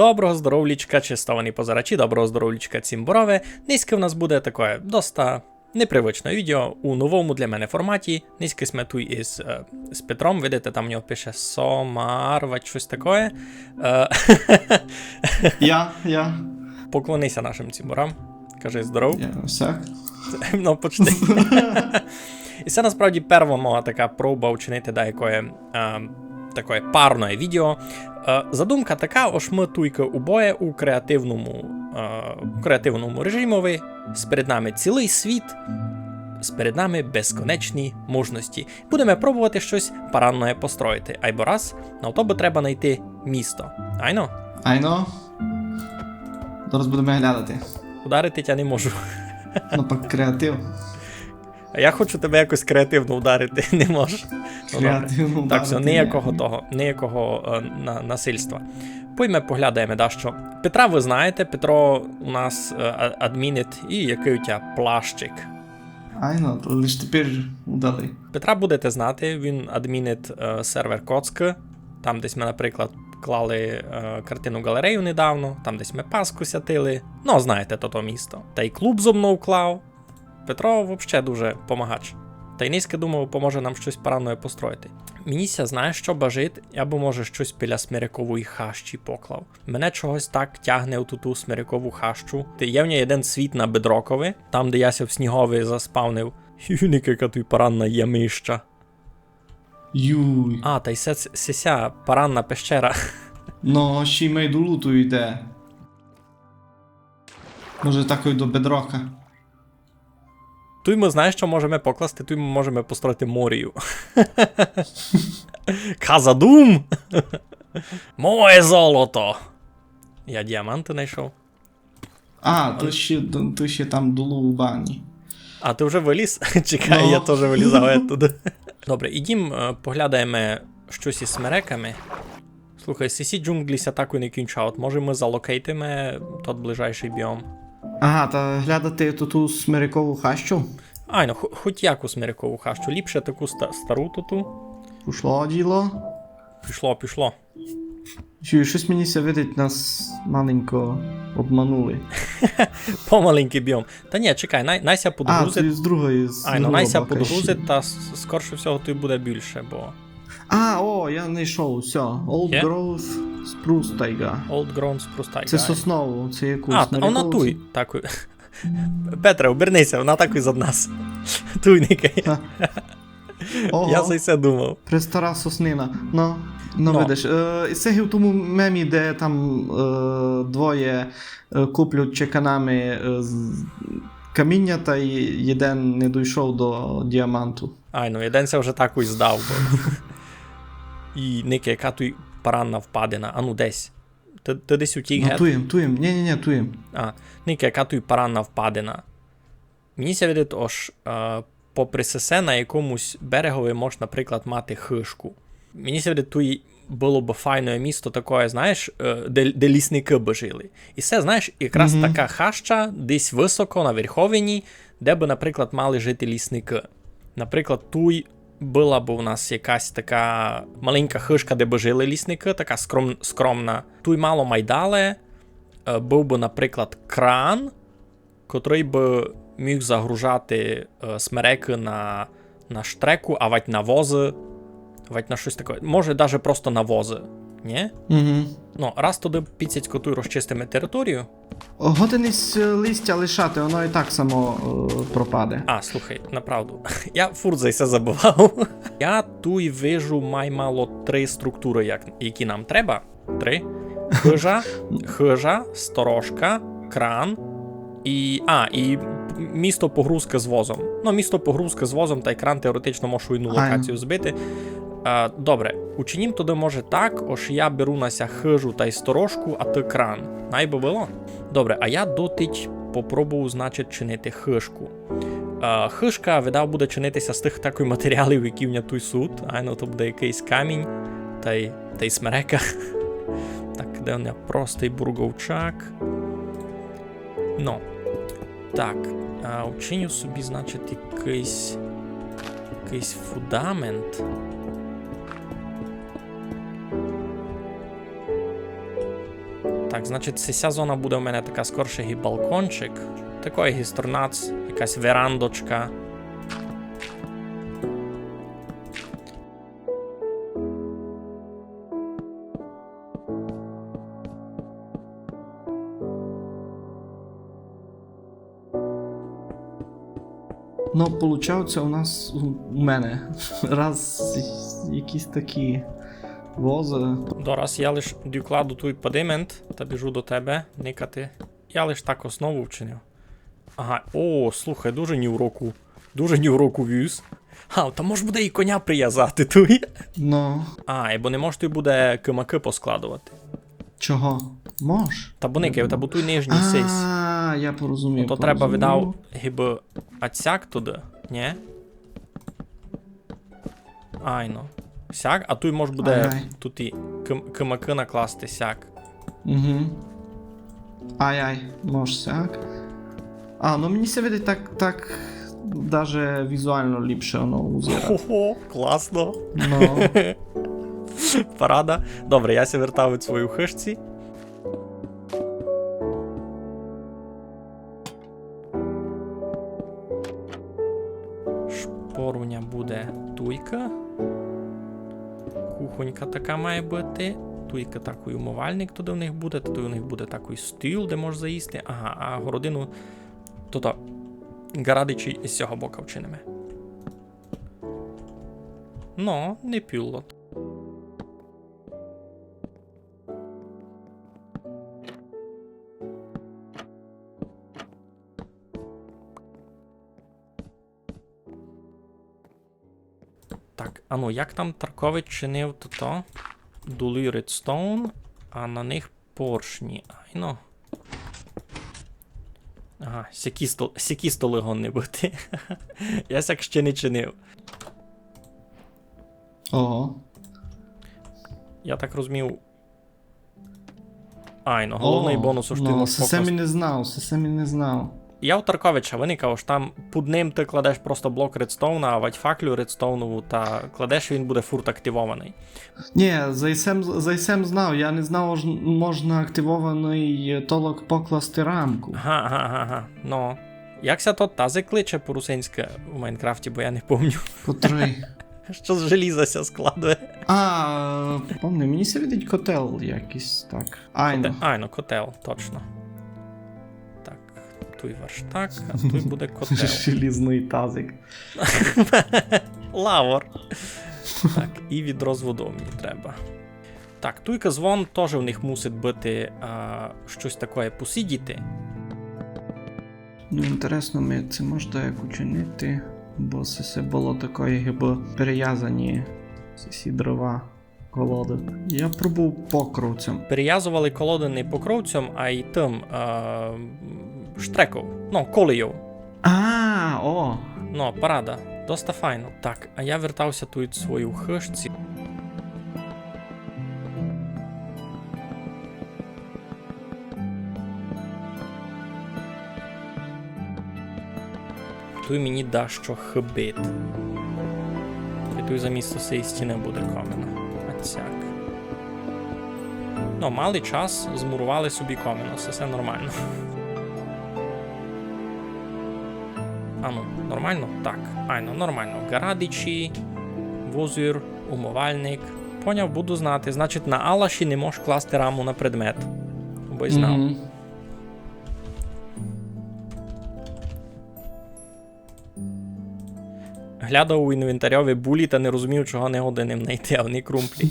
Доброго здоровлічка, чистовані позирачі, доброго здоровлічка цімборове. Низьке в нас буде таке доста непривичне відео у новому для мене форматі. Низьке сме тут із, е, з Петром. Видите, там в нього пише Сомарвач, щось таке. Е, Я, я, поклонися нашим цімборам. Кажи здоров. всяк. Ну, почти. І це насправді перша моя така проба вчинити деякої е, такої парної відео. Е, задумка така, ось ми туйка у креативному, е, у креативному режимові. Сперед нами цілий світ, сперед нами безконечні мужності. Будемо пробувати щось паранне построїти. Айбо раз, на то би треба знайти місто. Айно, Айно. Зараз будемо глядати. ударити тя не можу. Ну, креатив. А я хочу тебе якось креативно ударити, не можеш. Ну. Креативно. Так, все, ніякого того, ніякого е, на, насильства. Пойме поглядаємо, да, що Петра ви знаєте, Петро у нас е, адмінить, і який у тебе плащик. Айно, то лиш тепер удали. Петра будете знати, він адмінить е, сервер Коцки, там десь ми, наприклад, клали е, картину галерею недавно, там десь ми Паску сятили. Ну, знаєте, то то місто. Та й клуб зо мною клав. Петро взагалі дуже помагач. Та й низьке думав, поможе нам щось параною построїти. Мені знаєш, що бажить, я би може щось біля смирякової хащі поклав. Мене чогось так тягне у ту смирякову хащу. Ти є в ній один світ на бедрокові, там, де яся в снігові заспавнив. Юніка, яка тут паранна ямища. Юй. А, та й се сися паранна пещера. Ну, ще й мей до луту йде. Може такою до бедрока. Тут ми знаєш, що можемо покласти, тут ми можемо построїти морію. Казадум! Моє золото! Я діаманти знайшов. А, то ще, то ще там дулу у бані. А ти вже виліз? Чекай, Ну. я теж вилізав туди. Добре, ідім, е, поглядаємо щось із смереками. Слухай, сісі джунглі ся так і не кінчають. Може ми залокейтимо тот ближайший біом. Ага, та глядати ту смирикову хащу. Ай, ну хоч яку смирикову хащу. Ліпше таку ста- стару туту. Пішло діло. Пішло, пішло. Чую, щось мені видить, нас маленько обманули. Помаленький біом. Та ні, чекай, най, найся А, подгрузить. це з другої з Ай, ну найся подгрузить, та скорше всього тут буде більше, бо А, о, я знайшов, все. Old Є? Growth Spruce Taiga. Old Grown спрустай. Це соснову, це якусь А, вона туй. Так. Петре, обернися, вона так і за нас. Туйника. Ого, Я за це думав. престара соснина. Ну, ну, Ну. видиш. Е, це в тому мемі, де там е, двоє е, куплють чеканами е, каміння, та й один не дійшов до діаманту. Ай, ну єденця вже так і здав, бо. І Ники, яка туй паранна впадина, а ну десь. Ти, ти десь утік, Ну, гет? туєм, туєм, ні-ні-ні, туєм. А, Ники, яка туй паранна впадина. Мені ся видить, ож, е, попри сесе на якомусь берегові можна, наприклад, мати хишку. Мені ся видить, туй було б файне місто таке, знаєш, е, де, де лісники би жили. І це, знаєш, якраз Мгм. така хаща десь високо на верховині, де би, наприклад, мали жити лісники. Наприклад, туй була б у нас якась така маленька хишка, де би жили лісники, така скром, скромна. Туй мало майдале, був би, наприклад, кран, котрий би міг загружати е, смереки на, на штреку, а вать на вози, вать на щось таке. Може, навіть просто на вози. Ні? Угу. Ну, раз туди піцяцько туй розчистимо територію. Годинись е, листя лишати, воно і так само е, пропаде. А, слухай, направду. Я фурзайся забував. Я туй вижу маймало три структури, як, які нам треба. Три. Хижа, хижа, сторожка, кран і. А, і місто погрузки з возом. Ну, місто погрузки з возом та й кран теоретично можу одну локацію збити. А, добре, учинім туди може так, ось я беру нася хижу та й сторожку, а ти кран. Найби було? Добре, а я дотить попробую, значить, чинити хишку. Е, Хишка, видав, буде чинитися з тих таких матеріалів, які в той суд, а ну то буде якийсь камінь та й, та й смерека. Так, де в мене простий бурговчак. Ну. Так. А, учиню собі, значить, якийсь. Якийсь фундамент. Так, значить, ця зона буде у мене така скорше гі балкончик. Такий гісторнац, якась верандочка. Ну, получається, у нас у мене раз якісь такі вози. Дораз я лиш докладу той падимент та біжу до тебе никати. Я лиш так основу вчинив. Ага, о, слухай, дуже ні в року. Дуже ні в року віз. А, та може буде і коня прив'язати туй. Ну, А, і бо не може той буде кимаки поскладувати. чого? Мож? Та боники, та бо той нижній сись. А, я порозумів. То треба порозумів. видав гіби ацяк туди, ні? Айно. Сяк, а тут може буде Ай-ай. тут і кимаки накласти сяк. Угу. Ай-ай, може сяк. А, ну мені се видить так, так, даже візуально ліпше воно узира. Хо-хо, класно. No. Парада. Добре, я ся вертав від свою хишці. Кухонька така має бути. Туйка такий умивальник туди в них буде, туди у них буде такий стіл, де можеш заїсти. Ага, а городину. То-то. Гарадичі з цього бока вчинимо. Ну, не піло. А ну як там Таркович чинив то то? Дули редстоун, а на них поршні. Айно. Ага, сякі, стол, сякі столи гонни бути. Я сяк ще не чинив. ого. Я так розумів. Айно, головний О, бонус, що ти ну, можеш це не знав, це самі не знав. Я у Тарковича виникав, що там під ним ти кладеш просто блок редстоуна, а ватьфаклю редстоунову та кладеш, і він буде фурт активований. Ні, за ісем, за ісем знав, я не знав, що можна активований толок покласти рамку. Ага, ага, ага. Ну. Якся то тазик кличе по-русинськи у Майнкрафті, бо я не пам'ятаю, Котрий. що з желізася складує. А, помни, мені се видить котел якийсь так. Айно. Коте- Ай, ну котел, точно. Так, туй верштак, а туй буде котел. Желізний тазик. Лавор. Так, і відро з водою мені треба. Так, туйка звон теж в них мусить бути а, щось таке посидіти. Ну, інтересно, ми це можна як учинити, бо це все було таке, якби перев'язані всі дрова колоди. Я пробував покровцем. Перев'язували колоди не покровцем, а й тим а, штреком. Ну, колею. А, о! Ну, парада. Доста файно. Так, а я вертався тут свою хишці. Той мені дасть що хибит. І той замість цієї стіни буде камена. А цяк. Ну, мали час, змурували собі комінус, все, нормально. А ну, нормально? Так. Айно, нормально. Гарадичі, вузір, умивальник. Поняв, буду знати. Значить, на Алаші не можеш класти раму на предмет. Бо й знав. Мгм. Глядав у інвентарьові булі та не розумів, чого не годиним знайти, а вони крумплі.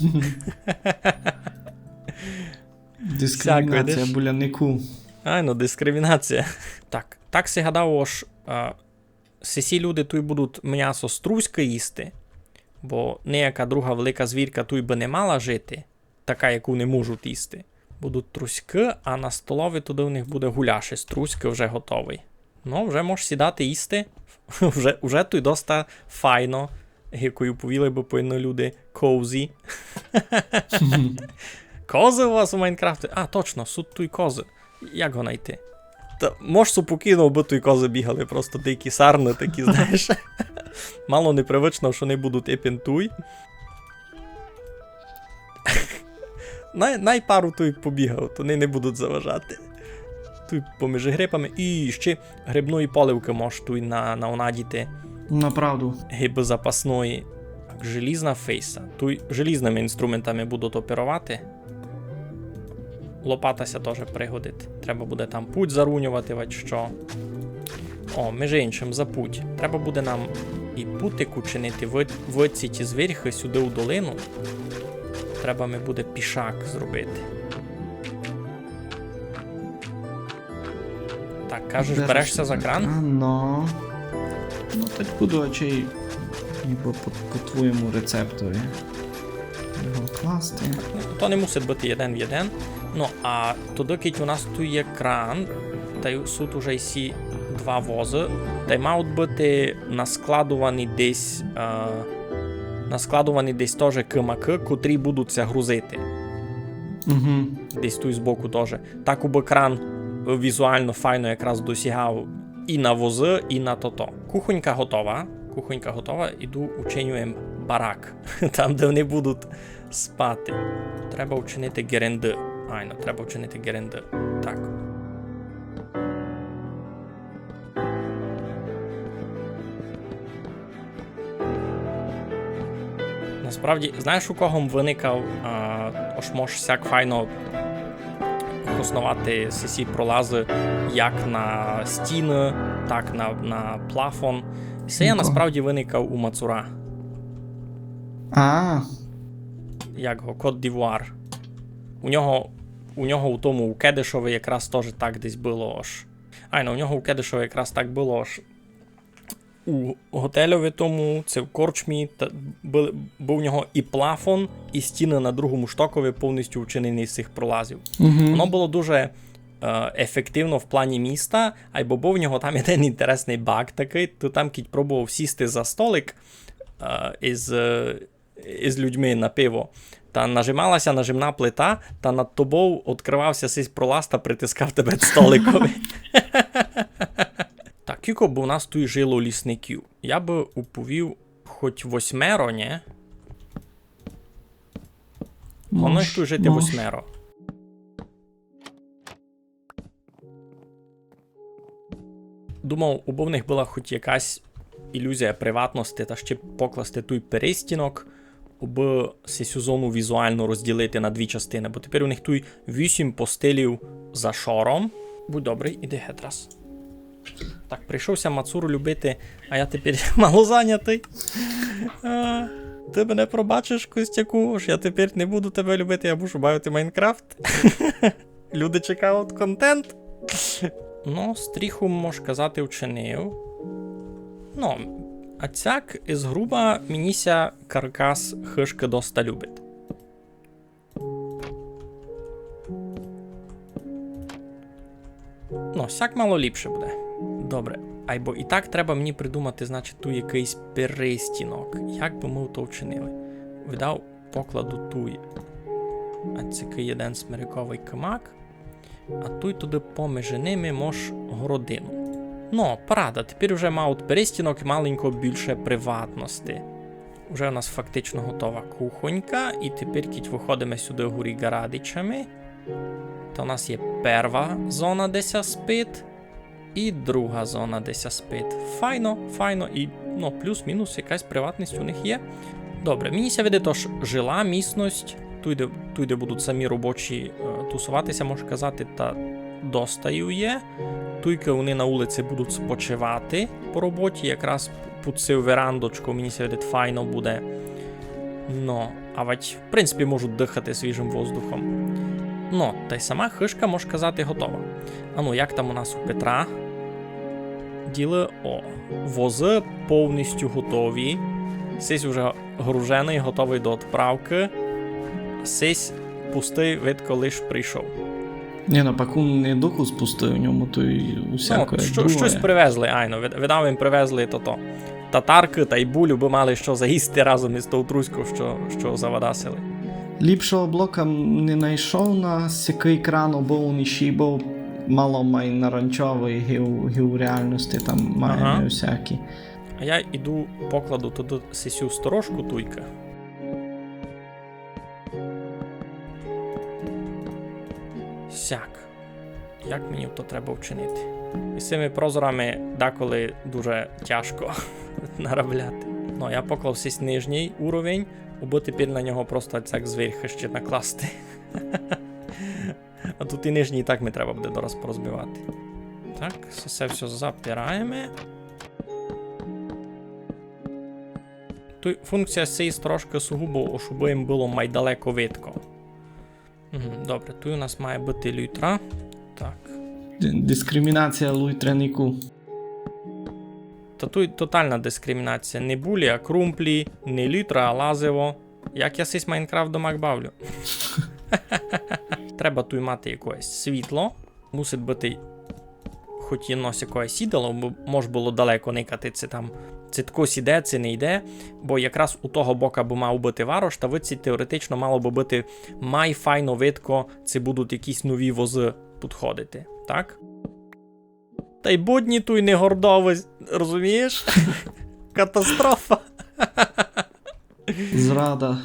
Дискримінація булянику. Ай, ну дискримінація. Так, так си гадав, ож а, люди тут будуть м'ясо струське їсти, бо ніяка друга велика звірка тут би не мала жити, така, яку не можуть їсти. Будуть труськи, а на столові туди в них буде гуляш із труськи вже готовий. Ну, вже можеш сідати їсти. вже, вже тут доста файно, якою повіли би повинні люди коузі. Кози у вас у Майнкрафті? А, точно, суд той кози. Як його знайти? Та може супокійно, бо той кози бігали, просто дикі сарни такі, знаєш. Мало непривично, що вони будуть епінтуй. най, най пару той побігав, то вони не будуть заважати. Тут поміж грипами. І ще грибної поливки можеш тут на, наонадіти Направду. гиби запасної. Так, желізна фейса. Тут желізними інструментами будуть оперувати. Лопатася теж пригодить. Треба буде там путь зарунювати, вать що. О, між іншим, за путь. Треба буде нам і путику чинити в, в ці ті звірхи сюди у долину. Треба ми буде пішак зробити. Кажеш, берешся за кран? Ну. Ну, так буду очей ніби по, по твоєму рецептові. Його класти. Ну, То не мусить бути один в один. Ну, а тоді, кить у нас тут є кран, та й тут уже всі два вози, та й мають бути наскладувані десь. Е, наскладувані десь теж кимаки, котрі будуть це грузити. Угу. Десь тут збоку теж. Так би кран візуально файно якраз досягав і на вози, і на тото. Кухонька готова. Кухонька готова, іду учинюємо барак, там, де вони будуть спати. Треба вчинити геренди. Айно, треба вчинити геренди. Так. Насправді, знаєш, у кого виникав, а, ось можеш сяк файно основати сесі пролази як на стіни, так на, на плафон. І це я Ну, насправді виникав у Мацура, А, як го, Кот Дівуар. У нього, у нього у тому у Кедишові якраз теж так десь було аж. Айно, у нього у Кедишові якраз так було аж. У готельові тому, це в корчмі, та був у нього і плафон, і стіни на другому штокові повністю вчинені з цих пролазів. угу. Воно було дуже е, ефективно в плані міста, а й бо був в нього там один інтересний баг такий, то там кіть пробував сісти за столик е, із, е, із людьми на пиво. Та нажималася нажимна плита, та над тобою відкривався сись пролаз та притискав тебе столикові. Кілько б у нас тут жило лісників. Я би уповів хоч восьмеро, ні? Воно їх тут жити восьмеро. Думав, у них була хоч якась ілюзія приватності та ще покласти той перестінок, аби цю зону візуально розділити на дві частини, бо тепер у них тут вісім постелів за шором. Будь добрий, іди гетрас. Так, прийшовся Мацуру любити, а я тепер мало зайнятий. А, ти мене пробачиш, Костяку, ж я тепер не буду тебе любити, я буду бавити Майнкрафт. Люди чекають контент. Ну, стріху, можеш казати, вчинив. Ну, а цяк із груба мініся каркас хишки доста любить. Ну, сяк мало ліпше буде. Добре. Айбо і так треба мені придумати, значить, ту якийсь перестінок. Як би ми то вчинили? Видав покладу туй. А це один смириковий кимак. А туй туди поміж ними мож городину. Ну, порада, тепер вже мають перестінок і маленько більше приватності. Уже у нас фактично готова кухонька, і тепер кіть виходимо сюди горі гарадичами. Та у нас є перша зона, де ся спить, і друга зона, де ся спить. Файно, файно, і ну, плюс-мінус якась приватність у них є. Добре, мені ся веде тож жила місність, тут де, будуть самі робочі е, тусуватися, можу казати, та достаю є. Туйки вони на вулиці будуть спочивати по роботі, якраз цю верандочку мені ся веде файно буде. Ну, а ведь, в принципі, можуть дихати свіжим воздухом. Ну, та й сама хишка, може казати, готова. А ну, як там у нас у Петра? Діли о. Вози повністю готові. Сись уже гружений, готовий до відправки. Сись пустий видко лиш прийшов. Ні, ну пакун не духу спустив, у ньому то й Ну, що, щось привезли, айно. Видав їм привезли то-то. Татарки та й булю би мали що заїсти разом із Тоутруською, що, що завадасили. Ліпшого блока не знайшов на сякий кран, бо він ще був мало май наранчовий гів, гів реальності, там має Ага. всякі. А я іду покладу туди сесю сторожку туйка. Сяк. Як мені то треба вчинити? І з цими прозорами деколи дуже тяжко наробляти. Ну, я поклав сісь нижній уровень, або тепер на нього просто цяк зверху ще накласти. А тут і нижній і так ми треба буде дораз порозбивати. Так, все, все запираємо. Тут функція цієї трошки сугубо, щоб їм було майдалеко видко. Добре, тут у нас має бути лютра. Так. Дискримінація луйтренику. Та тут тотальна дискримінація. Не булі, а крумплі, не лютра, а лазиво. Як я сись Майнкрафт домак бавлю. Треба тут мати якесь світло. Мусить бути хоч і нос якогось сідало, бо може було далеко никати це там. Це такось іде, це не йде. Бо якраз у того бока би мав бути варош, та виці теоретично мало би бути май файно видко, це будуть якісь нові вози підходити. Так? Та й будні туй не гордовий, розумієш? Катастрофа. Зрада.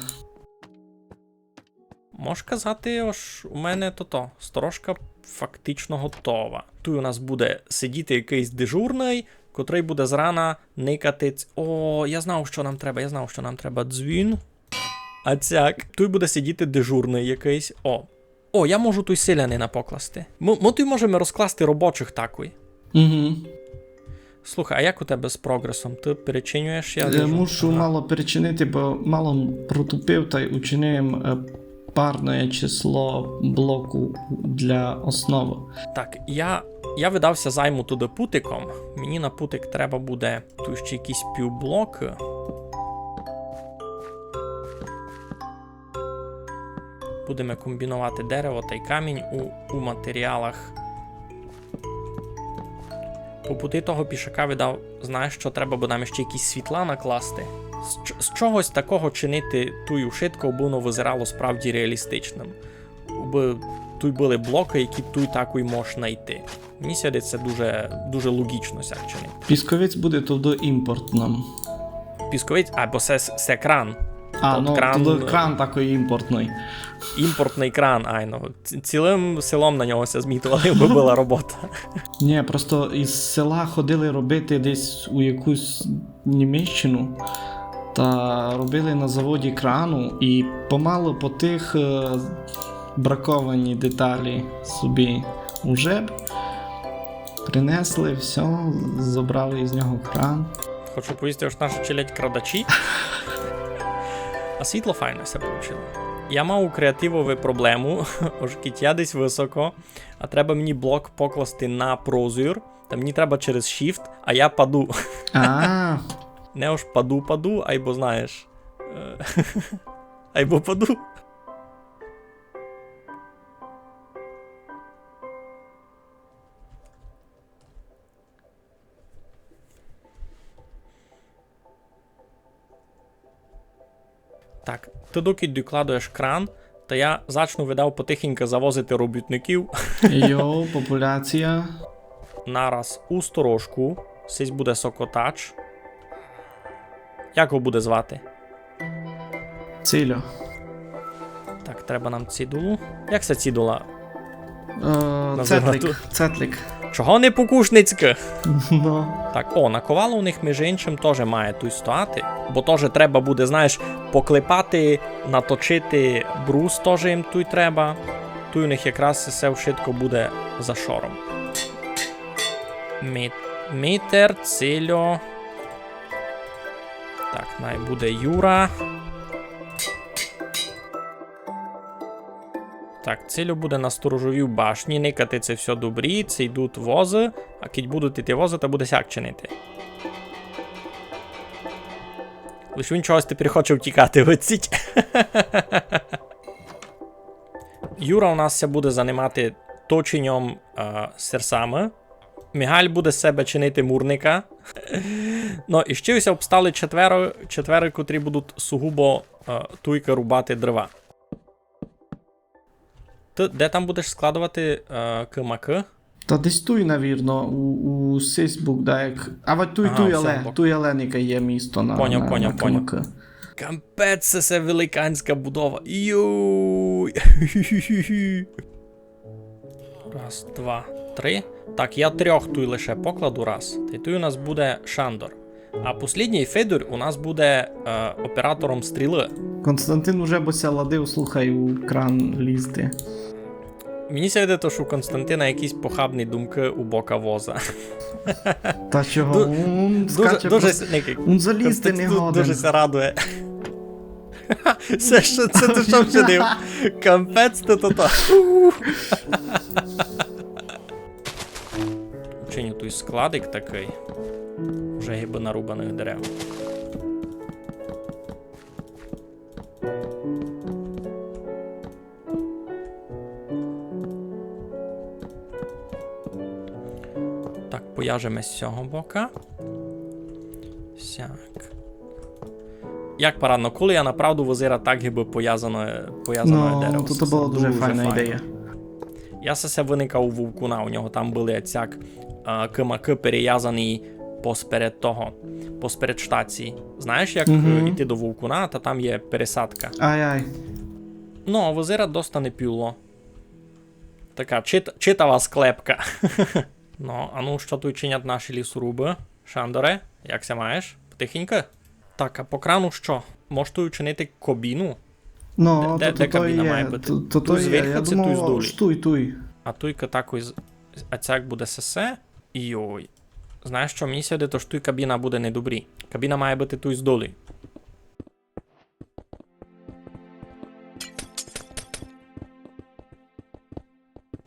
Можеш казати, ось у мене то-то, сторожка фактично готова. Тут у нас буде сидіти якийсь дежурний, котрий буде зрана никати. О, я знав, що нам треба, я знав, що нам треба дзвін. А цяк. Тут буде сидіти дежурний якийсь. О. О, я можу той селянина покласти. М- Ми тут можемо розкласти робочих такой. Угу. Слухай, а як у тебе з прогресом? Ти перечинюєш? Я Я мушу Ага. мало перечинити, бо мало протупив та й учинив е, парне число блоку для основи. Так, я, я видався займу туди путиком. Мені на путик треба буде тут ще якісь півблоки. Будемо комбінувати дерево та й камінь у, у матеріалах. По пути того пішака видав, знаєш, що треба би нам ще якісь світла накласти. З, з чогось такого чинити тую шитку, воно визирало справді реалістичним. Аби тут були блоки, які тут таку й можеш знайти. Мені сяде це дуже, дуже логічно сяк чинити. Пісковець буде туди імпортним. Пісковець, або це, це кран. А, ну кран, е, кран такий імпортний. Імпортний кран, айно. Цілим селом на нього змітували, би була робота. Ні, просто із села ходили робити десь у якусь Німеччину та робили на заводі крану і помалу по тих е, браковані деталі собі уже б принесли все, забрали із нього кран. Хочу повісти, що наші челядь крадачі. А світло файно все вийшло. Я мав у креативові проблему, оскільки я десь високо, а треба мені блок покласти на прозор. Та мені треба через Shift, а я паду. Не уж паду, паду, айбо знаєш. е, Айбо паду. Ти доки докладуєш кран, то я зачну видав потихеньку завозити робітників йоу, популяція. нараз у сторожку. Сись буде сокотач. Як його буде звати? Цілю. Так, треба нам цідулу. Як це цідула? Е, Називати. цетлик. Цетлик. Чого не покушницьке? Ну. Так, о, наковало у них, між іншим, теж має тут стояти. Бо теж треба буде, знаєш, поклепати, наточити брус теж їм тут треба. Тут у них якраз все вшитко буде за шором. Мі... Мітер, цильо. Так, най буде Юра. Так, цілю буде на сторожовій башні, никати це все добрі, це йдуть вози, а кіть будуть іти вози, то буде сяк чинити. Лиш він чогось тепер хоче втікати, виціть. Юра у нас буде займати точенням е, серсами. Мігаль буде себе чинити мурника. ну, і ще ось обстали четверо, четверо, котрі будуть сугубо е, туйка рубати дерева. Ти де там будеш складувати е, КМК? Та десь туй, навірно, у, у Сисбук, да, як. А от туй, Ага, туй, але, туй Аленика є місто на, Поняв, на, поняв, на поняв. Кампець, це все великанська будова. Йой. Раз, два, три. Так, я трьох туй лише покладу раз. Та й туй у нас буде Шандор. А послідній Федор у нас буде е, оператором стріли. Константин уже бося ладив, слухай, у кран лізти. Мені сяде, то, що у Константина якісь похабні думки у бока воза. Та чого? Ду- Он Дуже, скаче дуже. Залізти не годен. дуже радує. Це що це ти що вчинив? Кампець ти то то. Вчиню той складик такий. Вже гіби нарубаних дерев. Пояжемо з цього бока. Сяк. Як парадно, коли я направду возира так гиби пов'язане пов'язане Ну, дерево. то, то була дуже, файна ідея. Я се виникав у вовкуна, у нього там були цяк е, кимаки перев'язані посперед того, посперед штації. Знаєш, як Мгм. е, йти до вовкуна, та там є пересадка. Ай-ай. Ну, а возира доста не пюло. Така чит, читава склепка. ну, а ну, що тут чинять наші лісоруби? Шандоре, як ся маєш? Потихенько? Так, а по крану що? Можеш тут чинити кобіну? Ну, Де- то, де то, то кабіна має бути? То, то, Туй зверху Я чи туй здолі? штуй, туй. А туйка такой, а цяк буде сесе. Йой. Знаєш що, мені сьогодні то ж туй кабіна буде не добрі. Кабіна має бути туй з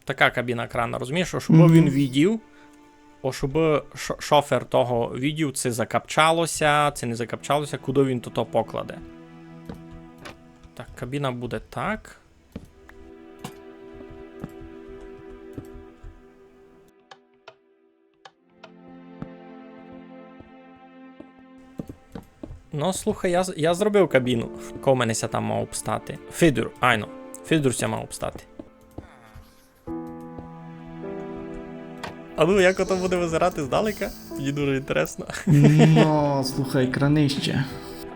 Така кабіна крана, розумієш, щоб Мгм. він відів, щоб шофер того відів, це закапчалося, це не закапчалося, куди він то покладе. Так, кабіна буде так. Ну, слухай, я, я зробив кабіну. Кого мене ся там мав обстати? Фідур, айно. Фідур ся мав обстати. А ну, як ото буде визирати здалека? Мені дуже інтересно. Ну, слухай, кранище.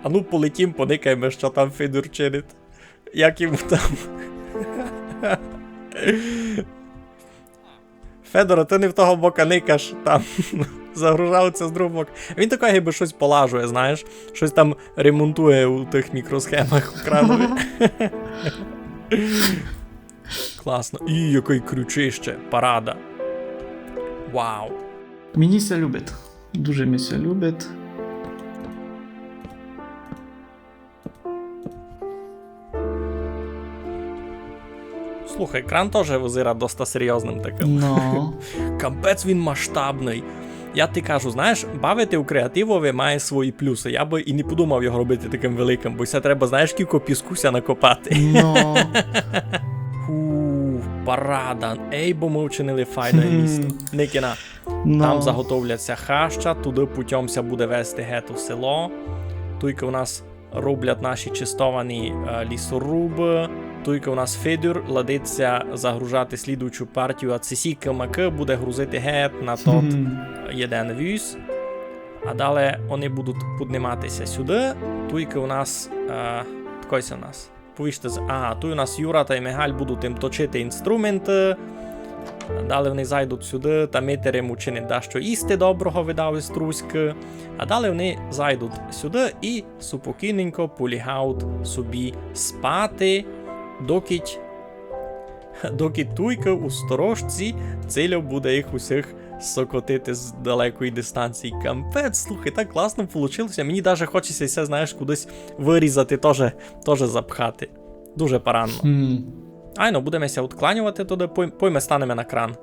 А ну полетім, поникаємо, що там Фідур чинить. Як йому там. Федоро, ти не в того бока никаш, там загружаються з другого боку. Він таке ніби щось полажує, знаєш, щось там ремонтує у тих мікросхемах кранові. Класно. І який крючище, парада. Вау. Мені ся любить. Дуже мені ся любить. Слухай, кран теж визира доста серйозним таким. Ну. Кампець він масштабний. Я ти кажу, знаєш, бавити у креативові має свої плюси. Я би і не подумав його робити таким великим, бо це треба, знаєш, кілько піскуся накопати. Ну. Фу, парада. Ей, бо ми вчинили файне місто. Никіна. ну. Там заготовляться хаща, туди путьомся буде вести гету село. Туйка у нас роблять наші чистовані е, лісоруби. Туйка у нас Федюр ладиться загружати слідуючу партію, а цисі килмаки буде грузити гет на тот jeden віз. А далі вони будуть підніматися сюди. Туйка у нас. Е, такойся у нас. Повіжте з. Ага, тут у нас Юра та Мигаль будуть їм точити інструменти. Далі вони зайдуть сюди, та митер їм учинить дещо їсти доброго видав із труськи. А далі вони зайдуть сюди і супокійненько полягають собі спати, докіть, доки туйка у сторожці циля буде їх усіх сокотити з далекої дистанції. Кампець, слухай, так класно вийшло. Мені навіть хочеться це, знаєш, кудись вирізати, теж, запхати. Дуже паранно. Хм. Айно, будемося відкланювати туди, пой- пойме станемо на кран.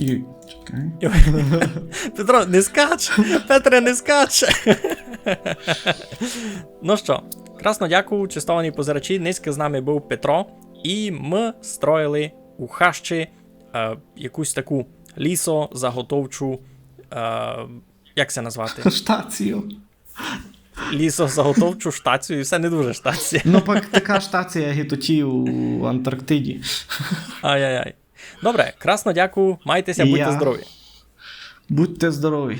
І... Чекай. Петро, не скач! Петре, не скач! ну що, красно дякую, чистовані позирачі. Низьки з нами був Петро, і ми строїли у хащі е, якусь таку лісозаготовчу. Е, як це назвати? Штацію. Лісозаготовчу штацію, і все не дуже штація. Ну, пак така штація гітоті у Антарктиді. Ай-яй-яй. Добре, красно дякую, майтеся, будьте я. здорові. Будьте здорові.